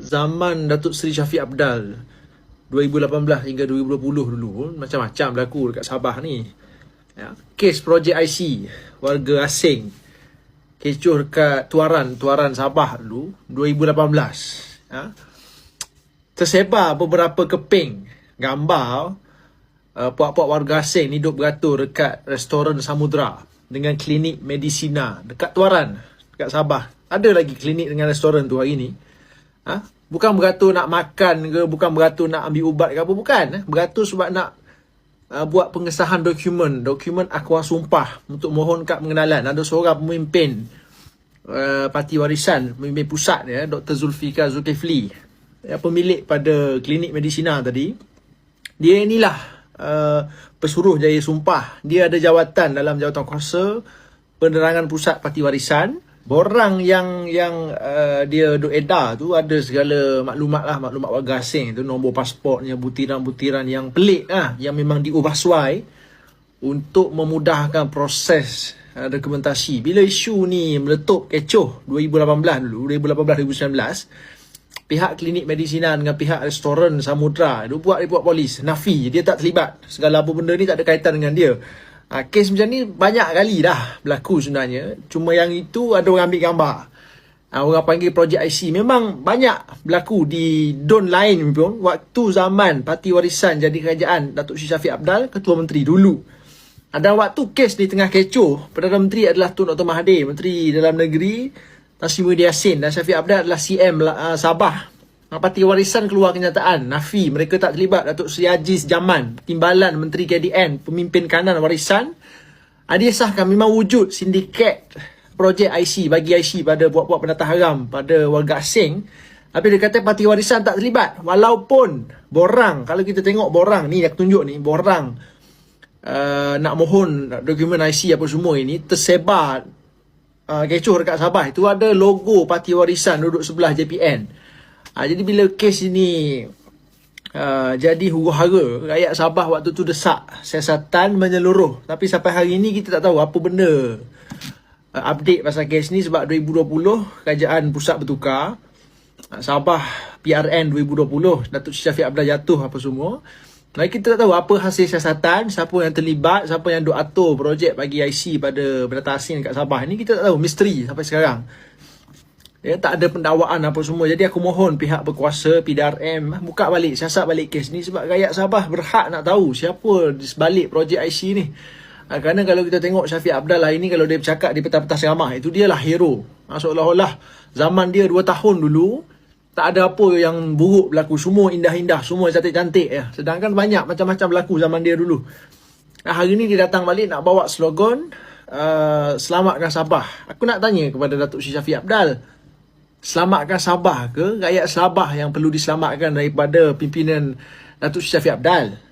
zaman Datuk Seri Syafiq Abdal 2018 hingga 2020 dulu macam-macam berlaku dekat Sabah ni. Ya, kes projek IC warga asing kecoh dekat Tuaran, Tuaran Sabah dulu 2018. Ya. Tersebar beberapa keping gambar uh, puak-puak warga asing ni duduk beratur dekat restoran Samudra dengan klinik medisina dekat Tuaran, dekat Sabah. Ada lagi klinik dengan restoran tu hari ni. Ha? Bukan beratur nak makan ke, bukan beratur nak ambil ubat ke apa, bukan. Eh? Beratur sebab nak uh, buat pengesahan dokumen, dokumen akwa sumpah untuk mohon kad pengenalan. Ada seorang pemimpin uh, parti warisan, pemimpin pusat ya, Dr. Zulfikar Zulkifli, ya, pemilik pada klinik medisina tadi. Dia inilah uh, pesuruh jaya sumpah. Dia ada jawatan dalam jawatan kuasa penerangan pusat parti warisan borang yang yang uh, dia duk edar tu ada segala maklumat lah maklumat warga asing tu nombor pasportnya butiran-butiran yang pelik lah yang memang diubah suai untuk memudahkan proses uh, dokumentasi. Bila isu ni meletup kecoh 2018 dulu 2018-2019 pihak klinik medisina dengan pihak restoran Samudra dia buat report polis nafi dia tak terlibat. Segala apa benda ni tak ada kaitan dengan dia Ha, kes macam ni banyak kali dah berlaku sebenarnya. Cuma yang itu ada orang ambil gambar. Ha, orang panggil projek IC. Memang banyak berlaku di don lain pun. Waktu zaman Parti Warisan jadi kerajaan Datuk Sri Syafiq Abdal, Ketua Menteri dulu. Ada waktu kes di tengah kecoh. Perdana Menteri adalah Tun Dr. Mahathir. Menteri Dalam Negeri, Nasrimuddin Yassin. Dan Syafiq Abdal adalah CM uh, Sabah. Parti Warisan keluar kenyataan. Nafi mereka tak terlibat. Datuk Seri Aziz Jaman Timbalan Menteri KDN Pemimpin kanan warisan. Dia sahkan memang wujud sindiket Projek IC bagi IC pada buat-buat pendatang haram Pada warga asing. Tapi dia kata parti warisan tak terlibat. Walaupun borang Kalau kita tengok borang ni yang tunjuk ni Borang uh, Nak mohon dokumen IC apa semua ini Tersebar uh, Kecoh dekat Sabah. Itu ada logo parti warisan duduk sebelah JPN Ha, jadi bila kes ini uh, jadi huru-hara, rakyat Sabah waktu tu desak siasatan menyeluruh. Tapi sampai hari ini kita tak tahu apa benda uh, update pasal kes ni sebab 2020 kerajaan pusat bertukar. Sabah PRN 2020, Datuk Syafiq Abdul jatuh apa semua. Lagi kita tak tahu apa hasil siasatan, siapa yang terlibat, siapa yang duk atur projek bagi IC pada pendatang asing kat Sabah. Ini kita tak tahu, misteri sampai sekarang. Ya, tak ada pendakwaan apa semua. Jadi aku mohon pihak berkuasa, PDRM, buka balik, siasat balik kes ni sebab rakyat Sabah berhak nak tahu siapa di sebalik projek IC ni. Ha, kerana kalau kita tengok Syafiq Abdal lah ini, kalau dia bercakap di petang-petang ceramah, itu dia lah hero. Ha, seolah-olah zaman dia 2 tahun dulu, tak ada apa yang buruk berlaku. Semua indah-indah, semua cantik-cantik. Ya. Sedangkan banyak macam-macam berlaku zaman dia dulu. Ha, hari ni dia datang balik nak bawa slogan, uh, selamatkan Sabah. Aku nak tanya kepada Datuk Syafiq Abdal, selamatkan Sabah ke? Rakyat Sabah yang perlu diselamatkan daripada pimpinan Datuk Syafiq Abdal